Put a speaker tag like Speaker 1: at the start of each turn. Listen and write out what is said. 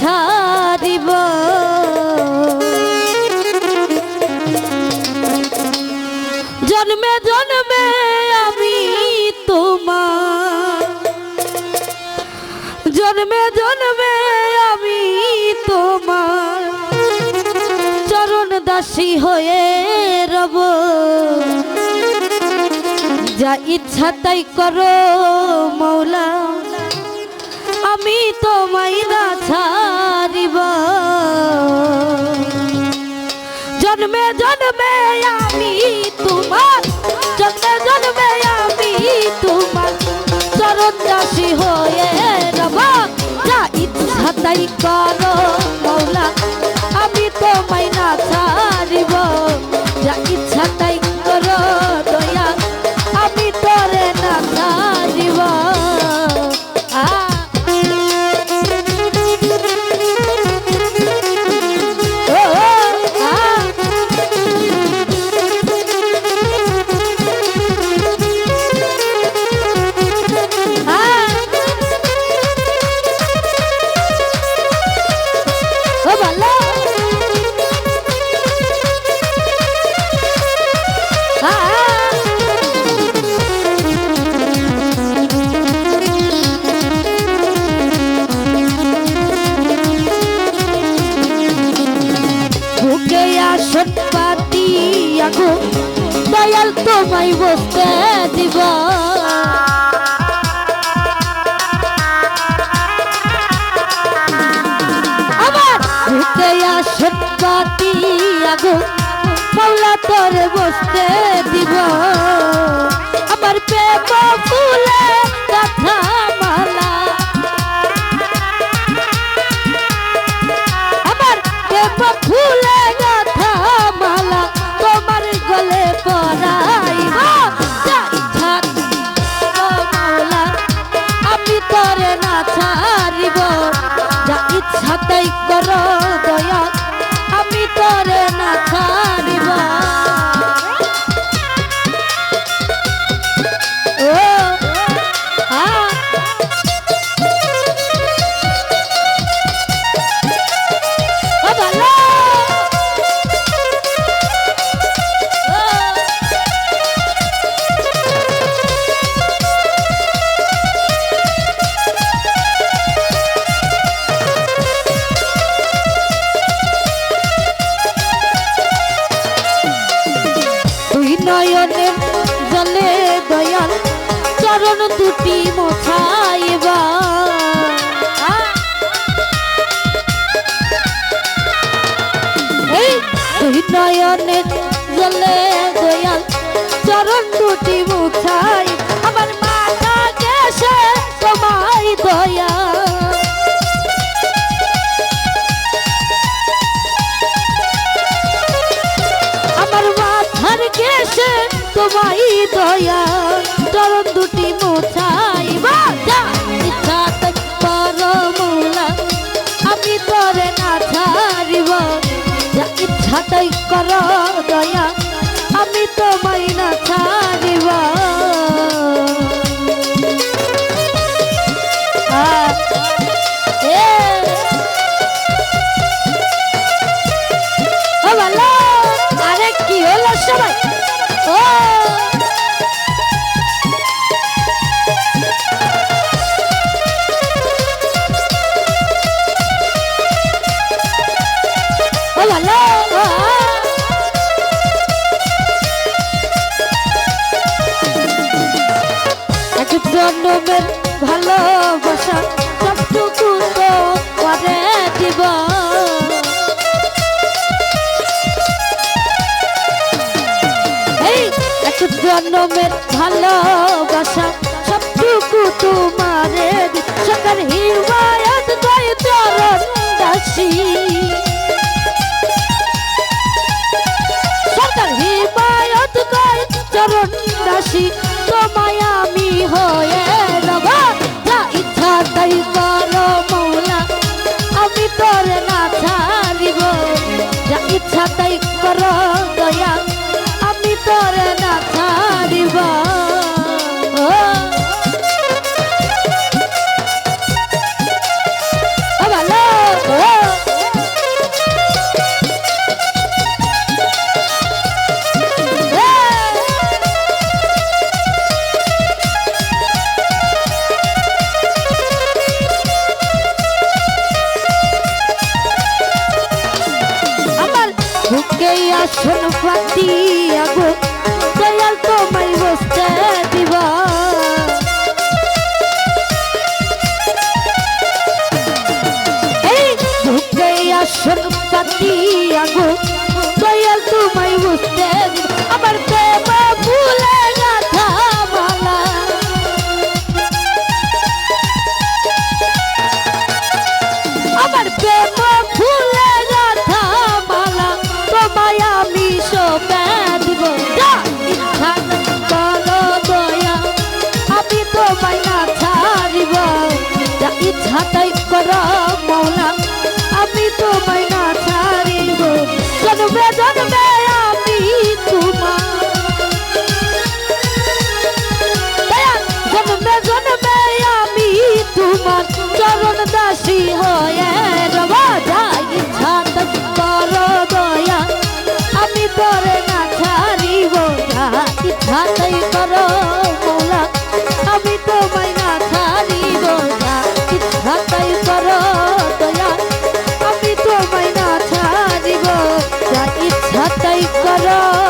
Speaker 1: ছাড়িব জন্মে জন্মে আমি তোমার। জন্মে জন্মে আমি তোমার। চরণ দাসী হয়ে রব। যা ইচ্ছা তাই করো, মৌলা। আমি তোমায় না ছাড়িব। জন্মে জন্মে আমি তোমার, জন্মে জন্মে আমি তোমার। চরণ দাসী হয়ে রব, যা ইচ্ছা তাই করো। তোমায় বসতে দিব। আমার বুকে আসন পাতি আগো পাওলা তোরে বসতে দিব। নয়নে জলে দয়াল, চরণ দুটি মোছাই আমার মাথা গেছে তোমায় দয়া আমার মাথার গেছে তোমায় দয়া চরণ দুটি মোছাই যা ইচ্ছা তাই করো মৌলা আমি তোরে না ছাড়িব। যা তাই করো দয়া আমি তোমায় না ছাড়িবা। আরে কি হলো সবাই? ও। জন্মের ভালোবাসা সবটুকু তোমারে সকাল হিমায়ত দয় চরণ দাসী আসন পাতিয়া গো, দয়াল তোমায় বসতে দিবা। এই আসন পাতিয়া গো, দয়াল তোমায় বসতে দিবা। তোমায় না ছাড়িব। যা ইচ্ছা তাই করো মৌলা, আমি তোমায় না ছাড়িব। জন্মে জন্মে আমি তোমার। জন্মে জন্মে আমি তোমার। চরণ দাসী হয়ে রব যাই ইচ্ছা তক কর দয়া, আমি তোরে না ছাড়িব। যা ইচ্ছা তাই কর আমি তোমায় না ছাড়িব যা ইচ্ছা তাই কর।